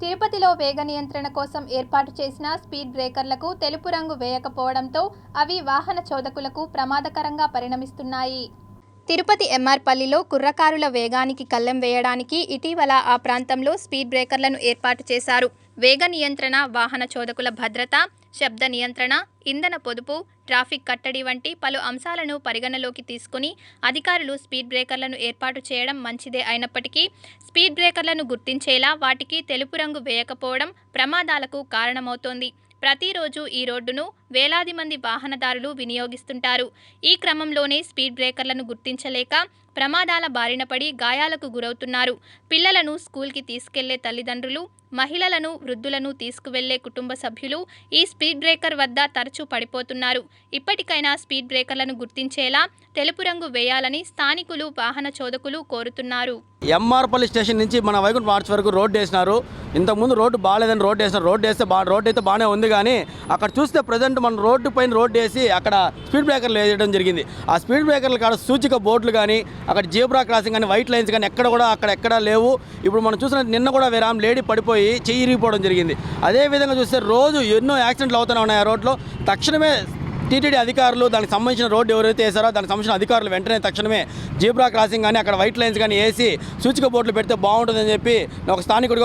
తిరుపతిలో వేగ నియంత్రణ కోసం ఏర్పాటు చేసిన స్పీడ్ బ్రేకర్లకు తెలుపు రంగు వేయకపోవడంతో అవి వాహన చోదకులకు ప్రమాదకరంగా పరిణమిస్తున్నాయి. తిరుపతి ఎంఆర్పల్లిలో కుర్రకారుల వేగానికి కళ్ళెం వేయడానికి ఇటీవల ఆ ప్రాంతంలో స్పీడ్ బ్రేకర్లను ఏర్పాటు చేశారు. వేగ నియంత్రణ వాహన చోదకుల భద్రత శబ్ద నియంత్రణ ఇంధన పొదుపు ట్రాఫిక్ కట్టడి వంటి పలు అంశాలను పరిగణలోకి తీసుకుని అధికారులు స్పీడ్ బ్రేకర్లను ఏర్పాటు చేయడం మంచిదే అయినప్పటికీ స్పీడ్ బ్రేకర్లను గుర్తించేలా వాటికి తెలుపు రంగు వేయకపోవడం ప్రమాదాలకు కారణమవుతోంది. ప్రతిరోజు ఈ రోడ్డును వేలాది మంది వాహనదారులు వినియోగిస్తుంటారు. ఈ క్రమంలోనే స్పీడ్ బ్రేకర్లను గుర్తించలేక ప్రమాదాల బారిన పడి గాయాలకు గురవుతున్నారు. పిల్లలను స్కూల్కి తీసుకెళ్ళే తల్లిదండ్రులు మహిళలను వృద్ధులను తీసుకువెళ్ళే కుటుంబ సభ్యులు ఈ స్పీడ్ బ్రేకర్ వద్ద తరచూ పడిపోతున్నారు. ఇప్పటికైనా స్పీడ్ బ్రేకర్లను గుర్తించేలా తెలుపు రంగు వేయాలని స్థానికులు వాహన చోదకులు కోరుతున్నారు. ఎంఆర్పల్లి స్టేషన్ నుంచి మన వైకుంఠ మార్చ్ వరకు రోడ్డు వేసినారు. ఇంతకుముందు రోడ్డు బాగాలేదని రోడ్డు వేసినారు. రోడ్డు వేస్తే బా రోడ్డు అయితే బాగానే ఉంది కానీ అక్కడ చూస్తే ప్రజెంట్ మన రోడ్డు పైన రోడ్డు వేసి అక్కడ స్పీడ్ బ్రేకర్లు వేయడం జరిగింది. ఆ స్పీడ్ బ్రేకర్లు కాడ సూచిక బోర్డులు కానీ అక్కడ జీబ్రా క్రాసింగ్ కానీ వైట్ లైన్స్ కానీ ఎక్కడ కూడా అక్కడ ఎక్కడ లేవు. ఇప్పుడు మనం చూసిన నిన్న కూడా వేరే లేడీ పడిపోయి చెయ్యి ఇరిగిపోవడం జరిగింది. అదే విధంగా చూస్తే రోజు ఎన్నో యాక్సిడెంట్లు అవుతూనే ఉన్నాయి ఆ రోడ్లో. తక్షణమే టీటీడీ అధికారులు దానికి సంబంధించిన రోడ్డు ఎవరైతే వేసారో దానికి సంబంధించిన అధికారులు వెంటనే తక్షణమే జీబ్రా క్రాసింగ్ కానీ అక్కడ వైట్ లైన్స్ కానీ వేసి సూచిక బోర్డులు పెడితే బాగుంటుందని చెప్పి ఒక స్థానికుడిగా